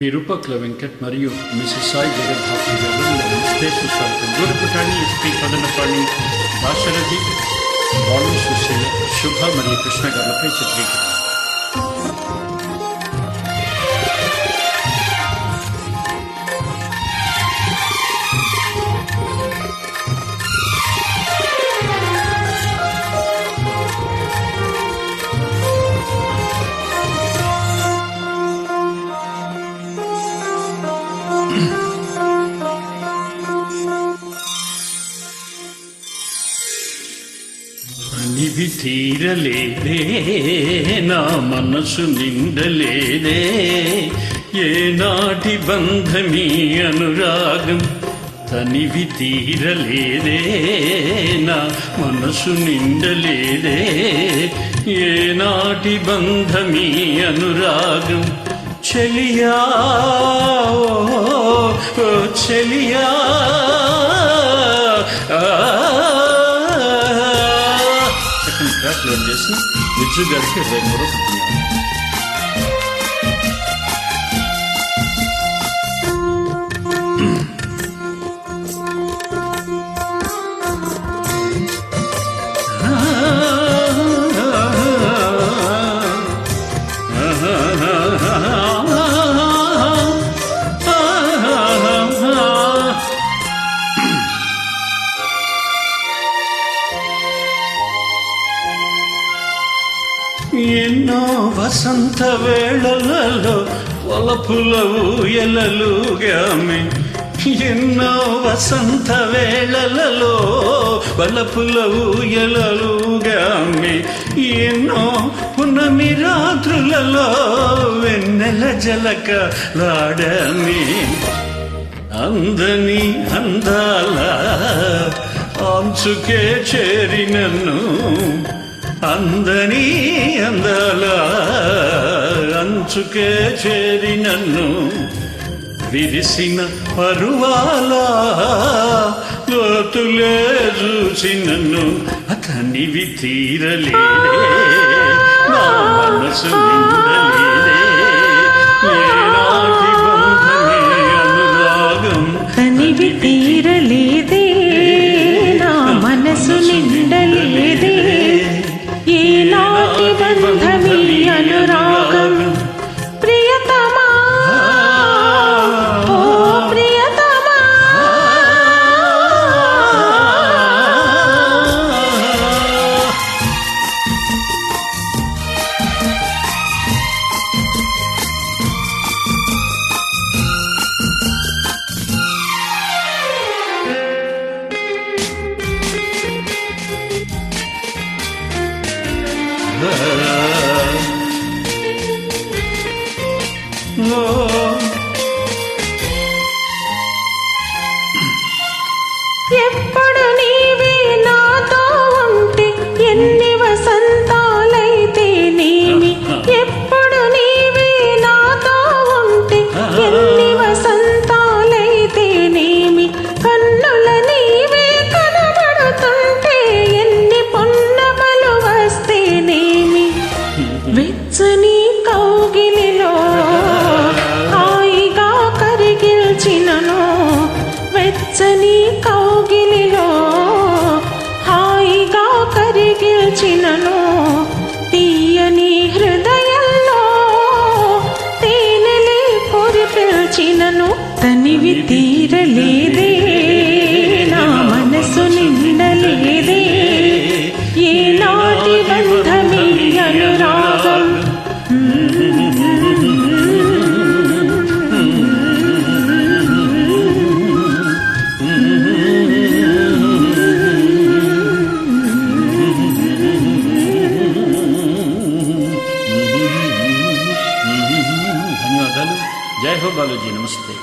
నిరూపకుల వెంకట్ మరియు మిసెస్ సాయి జగద్ధాత్రి గారు స్టేషన్ స్వాగతం దూరపుటాణి ఎస్పీ కదనపాణి భాషరథి బాలు సుశీల శుభ మరియు కృష్ణ గారులపై చిత్రీకరణ నిధి తీరలేదే నా మనసు నిండలేదే. ఏనాటి బంధమీ అనురాగం తనివి తీరలేదే నా మనసు నిండలేదే. ఏనాటి బంధమీ అనురాగం చెలియా చెలియా. Afrika, Bölgesi, Yıcı Gölge ve Grup వసంత వేళలలో వలపుల ఊయలలుగామె ఎన్నో వసంత వేళలలో వలపుల ఊయలలుగామె ఎన్నో పునమి రాత్రులలో వెన్నెల జలక లాడమి అందని అందాల అంచుకే చేరినన్ను అందని అందాల అంచుకే చేరినన్ను విరిసిన పరువాల లోతులే చూసి నన్ను అతనివి తీరలేదే నా మనసు నిండలేదే ఏనాటి బంధమే అనురాగం తనివి తీరలేదే Love. వెచ్చని కౌగిలిలో హాయిగా కరిగిల్చినను. వెచ్చని కౌగిలిలో హాయిగా కరిగిల్చినను. తీయని హృదయంలో తేనెలే కురిపిల్చినను తనివి తీరలేదే हो बालू जी नमस्ते